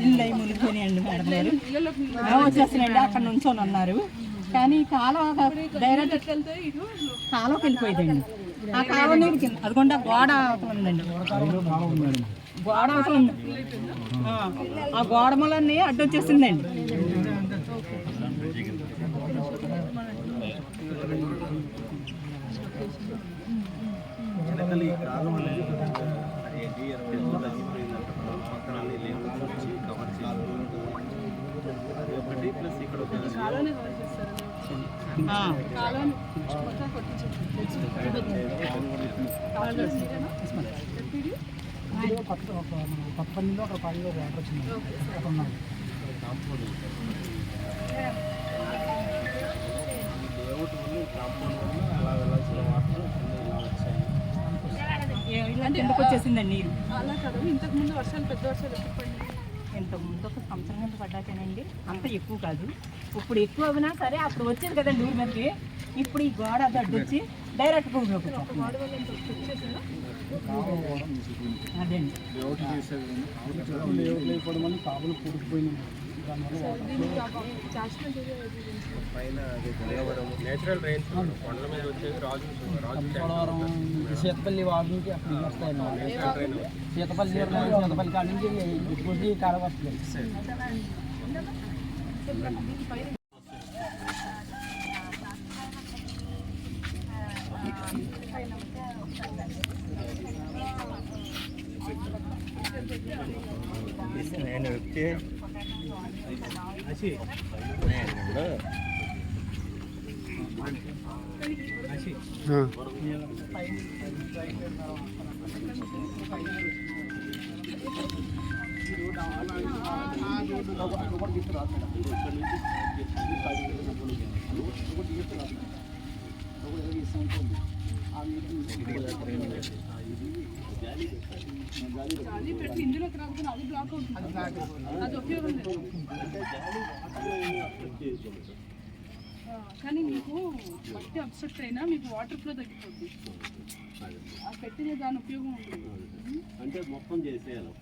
ఇల్లు అయి మునిగిపోయినాయండి మేడం గారు. ఆ, వచ్చేస్తున్నాయండి అక్కడ నుంచొని ఉన్నారు కానీ కాలువ డైరెక్ట్ కాలువకి వెళ్ళిపోయిందండి ఆ కాలువ నీరు కింద అదిగోండి గోడ అవతల ఉందండి. గోడ అవతల ఉంది. ఆ, ఆ గోడ మూలన్నీ అడ్డొచ్చేసిందండి వెనకలి కాలం లేఅవుట్ వల్ల కాంపౌండ్ వల్ల అలా వెళ్ళాల్సిన వాటర్ ఇలా వచ్చాయి ఏ- ఇలా కిందకు వచ్చేసిందండి? నీరు అలా కాదు ఇంతకు ముందు వర్షాలు పెద్ద వర్షాలు ఎప్పుడు పడినాయి? ఇంత ముందు ఒక సంవత్సరం కింద పడ్డాకేనండి? అంత ఎక్కువ కాదు. ఇప్పుడు ఎక్కువ అవునా సరే అప్పుడు వచ్చేది కదండి ఊరి మీదకి ఇప్పుడు ఈ గోడ అది అడ్డొచ్చి డైరెక్ట్ భూమిలోకి అది నేచురల్ రైన్స్ కొండల మీద వచ్చేది రాజు రాజు పోలవరం సీతపల్లి వాడి నుంచి అక్కడ నీళ్ళు వస్తాయండి సీతపల్లి నీళ్ళు సీతపల్లి కాడ నుంచి ఇప్పుడు కాడ వస్తుంది నేను Hmm. అది పెట్టి ఇందులోకి రాకపోతే అది బ్లాక్ అవుతుంది అది ఉపయోగం లేదు కానీ మీకు మట్టి అబ్సెక్ట్ అయినా మీకు వాటర్ ఫ్లో తగ్గిపోద్ది. ఆ పెట్టిన దాని ఉపయోగం ఉంటుంది. అంటే మొత్తం చేసేయాలి.